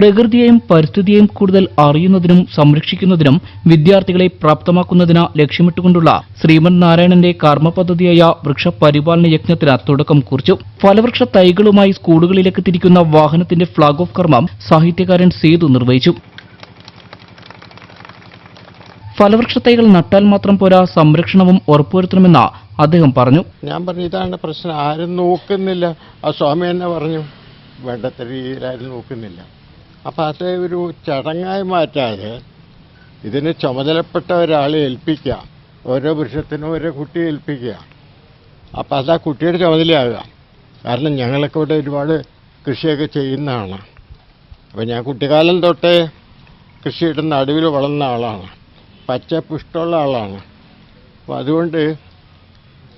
പ്രകൃതിയെയും പരിസ്ഥിതിയെയും കൂടുതൽ അറിയുന്നതിനും സംരക്ഷിക്കുന്നതിനും വിദ്യാർത്ഥികളെ പ്രാപ്തമാക്കുന്നതിന് ലക്ഷ്യമിട്ടുകൊണ്ടുള്ള ശ്രീമൻ നാരായണന്റെ കർമ്മ പദ്ധതിയായ വൃക്ഷപരിപാലന യജ്ഞത്തിന് തുടക്കം കുറിച്ചു. ഫലവൃക്ഷ തൈകളുമായി സ്കൂളുകളിലേക്ക് തിരിക്കുന്ന വാഹനത്തിന്റെ ഫ്ളാഗ് ഓഫ് കർമ്മം സാഹിത്യകാരൻ സേതു നിർവഹിച്ചു. ഫലവൃക്ഷ തൈകൾ നട്ടാൽ മാത്രം പോരാ സംരക്ഷണവും ഉറപ്പുവരുത്തണമെന്ന് അദ്ദേഹം പറഞ്ഞു. ഞാൻ പറഞ്ഞു ഇതാണ് പ്രശ്നം. ആരും നോക്കുന്നില്ല. ആ സ്വാമി തന്നെ പറഞ്ഞു വേണ്ടത്ര രീതിയിൽ ആരും നോക്കുന്നില്ല. അപ്പം അത് ഒരു ചടങ്ങായി മാറ്റാതെ ഇതിന് ചുമതലപ്പെട്ട ഒരാളെ ഏൽപ്പിക്കുക. ഓരോ പുരുഷത്തിനും ഓരോ കുട്ടിയെ ഏൽപ്പിക്കുക. അപ്പോൾ അത് ആ കുട്ടിയുടെ ചുമതലയാകുക കാരണം ഞങ്ങളൊക്കെ ഇവിടെ ഒരുപാട് കൃഷിയൊക്കെ ചെയ്യുന്നതാണ്. അപ്പോൾ ഞാൻ കുട്ടിക്കാലം തൊട്ടേ കൃഷിയുടെ നടുവിൽ വളർന്ന ആളാണ്. പച്ച പുഷ്ടമുള്ള ആളാണ്. അപ്പോൾ അതുകൊണ്ട്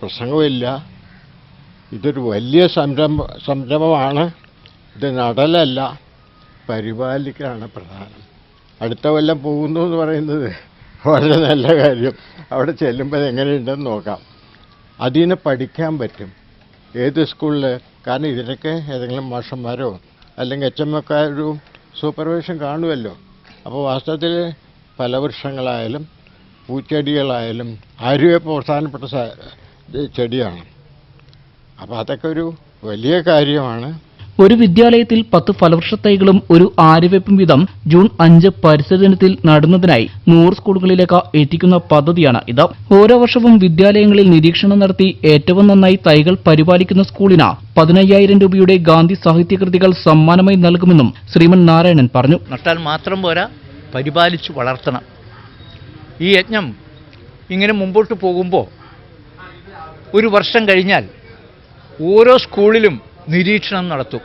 പ്രസംഗമില്ല ഇതൊരു വലിയ സംരംഭ സംരംഭമാണ്. ഇത് നടലല്ല. പരിപാലിക്കലാണ് പ്രധാനം. അടുത്ത കൊല്ലം പോകുന്നു എന്ന് പറയുന്നത് വളരെ നല്ല കാര്യം. അവിടെ ചെല്ലുമ്പോൾ എങ്ങനെയുണ്ടെന്ന് നോക്കാം. അതിൽ നിന്ന് പഠിക്കാൻ പറ്റും. ഏത് സ്കൂളിൽ കാരണം ഇതിനൊക്കെ ഏതെങ്കിലും മാഷന്മാരോ അല്ലെങ്കിൽ എച്ച് എം എക്കാരും സൂപ്പർവിഷൻ കാണുമല്ലോ അപ്പോൾ വാസ്തവത്തിൽ ഫലവൃക്ഷങ്ങളായാലും പൂച്ചെടികളായാലും ആരുവെ പ്രധാനപ്പെട്ട ചെടിയാണ്. അപ്പോൾ അതൊക്കെ ഒരു വലിയ കാര്യമാണ്. ഒരു വിദ്യാലയത്തിൽ പത്ത് ഫലവൃക്ഷ തൈകളും ഒരു ആര്യവേപ്പും വീതം ജൂൺ അഞ്ച് പരിസരദിനത്തിൽ ദിനത്തിൽ നടുന്നതിനായി നൂറ് സ്കൂളുകളിലേക്ക് എത്തിക്കുന്ന പദ്ധതിയാണ് ഇത്. ഓരോ വർഷവും വിദ്യാലയങ്ങളിൽ നിരീക്ഷണം നടത്തി ഏറ്റവും നന്നായി തൈകൾ പരിപാലിക്കുന്ന സ്കൂളിന് പതിനയ്യായിരം രൂപയുടെ ഗാന്ധി സാഹിത്യകൃതികൾ സമ്മാനമായി നൽകുമെന്നും ശ്രീമൻ നാരായണൻ പറഞ്ഞു. നട്ടാൽ മാത്രം പോരാ പരിപാലിച്ചു വളർത്തണം. ഈ യജ്ഞം ഇങ്ങനെ മുമ്പോട്ട് പോകുമ്പോൾ ഒരു വർഷം കഴിഞ്ഞാൽ ഓരോ സ്കൂളിലും നിരീക്ഷണം നടത്തും.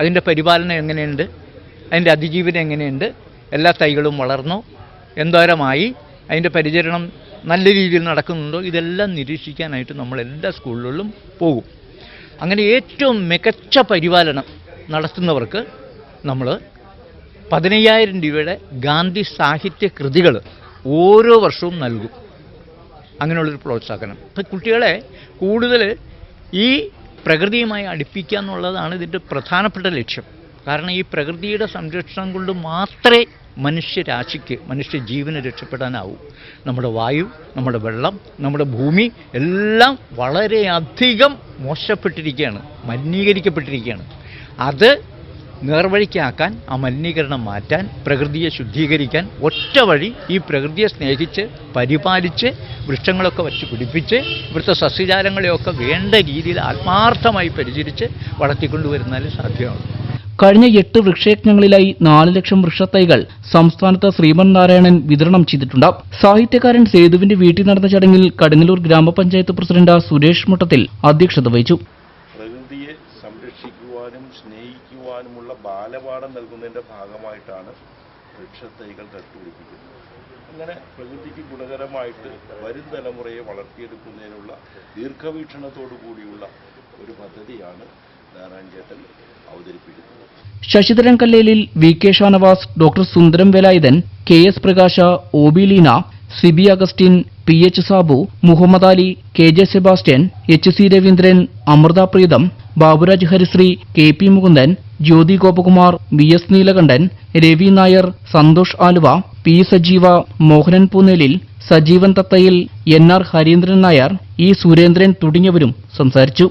അതിന്റെ പരിപാലനം എങ്ങനെയുണ്ട്? അതിന്റെ അതിജീവനം എങ്ങനെയുണ്ട്? എല്ലാ തൈകളും വളർന്നു എന്തോരമായി? അതിന്റെ പരിചരണം നല്ല രീതിയിൽ നടക്കുന്നുണ്ടോ? ഇതെല്ലാം നിരീക്ഷിക്കാനായിട്ട് നമ്മൾ എല്ലാ സ്കൂളുകളിലും പോകും. അങ്ങനെ ഏറ്റവും മികച്ച പരിപാലനം നടത്തുന്നവർക്ക് നമ്മൾ പതിനയ്യായിരം രൂപയുടെ ഗാന്ധി സാഹിത്യ കൃതികൾ ഓരോ വർഷവും നൽകും. അങ്ങനെയുള്ളൊരു പ്രോത്സാഹനം. ഇപ്പം കുട്ടികളെ കൂടുതൽ ഈ പ്രകൃതിയുമായി അടുപ്പിക്കുക എന്നുള്ളതാണ് ഇതിന്റെ പ്രധാനപ്പെട്ട ലക്ഷ്യം. കാരണം ഈ പ്രകൃതിയുടെ സംരക്ഷണം കൊണ്ട് മാത്രമേ മനുഷ്യരാശിക്ക് മനുഷ്യ ജീവന് രക്ഷപ്പെടാനാവൂ. നമ്മുടെ വായു നമ്മുടെ വെള്ളം നമ്മുടെ ഭൂമി എല്ലാം വളരെയധികം മോശപ്പെട്ടിരിക്കുകയാണ് മലിനീകരിക്കപ്പെട്ടിരിക്കുകയാണ്. അത് നേർവഴിക്കാക്കാൻ ആ മലിനീകരണം മാറ്റാൻ പ്രകൃതിയെ ശുദ്ധീകരിക്കാൻ ഒറ്റ വഴി ഈ പ്രകൃതിയെ സ്നേഹിച്ച് പരിപാലിച്ച് വൃക്ഷങ്ങളൊക്കെ വച്ച് പിടിപ്പിച്ച് ഇവിടുത്തെ സസ്യജാലങ്ങളെയൊക്കെ വേണ്ട രീതിയിൽ ആത്മാർത്ഥമായി പരിചരിച്ച് വളർത്തിക്കൊണ്ടുവരുന്നാലും സാധ്യമാണ്. കഴിഞ്ഞ എട്ട് വൃക്ഷയജ്ഞങ്ങളിലായി നാല് ലക്ഷം വൃക്ഷത്തൈകൾ സംസ്ഥാനത്ത് ശ്രീമൻ നാരായണൻ വിതരണം ചെയ്തിട്ടുണ്ട്. സാഹിത്യകാരൻ സേതുവിന്റെ വീട്ടിൽ നടന്ന ചടങ്ങിൽ കടുങ്ങല്ലൂർ ഗ്രാമപഞ്ചായത്ത് പ്രസിഡന്റ് സുരേഷ് മുട്ടത്തിൽ അധ്യക്ഷത വഹിച്ചു. ബാലപാഠം നൽകുന്നതിന്റെ ഭാഗമായിട്ടാണ് വൃക്ഷത്തൈകൾ നട്ടുപിടിപ്പിക്കുന്നത് അങ്ങനെ പ്രകൃതിക്ക് ഗുണകരമായിട്ട് വരും തലമുറയെ വളർത്തിയെടുക്കുന്നതിനുള്ള ദീർഘവീക്ഷണത്തോടു കൂടിയുള്ള ഒരു പദ്ധതിയാണ് നാരായണചേട്ടൻ അവതരിപ്പിക്കുന്നത്. Sasidharan Kallelil V K Shanavas doctor Sundaram Velayudhan K S Prakasha O B Leena Sibi Augustine P H Sabu Muhammad Ali K J Sebastian H C Raveendran Amritha Preetham Baburaj Harisree K P Mukundan Jyothi Gopakumar V S Neelakantan Ravi Nair Santhosh Aluva P Sajeeva Mohanan Poonelil Sajeevan Thathayil N R Hareendran Nair E Surendran തുടങ്ങിയവരും സംസാരിച്ചു.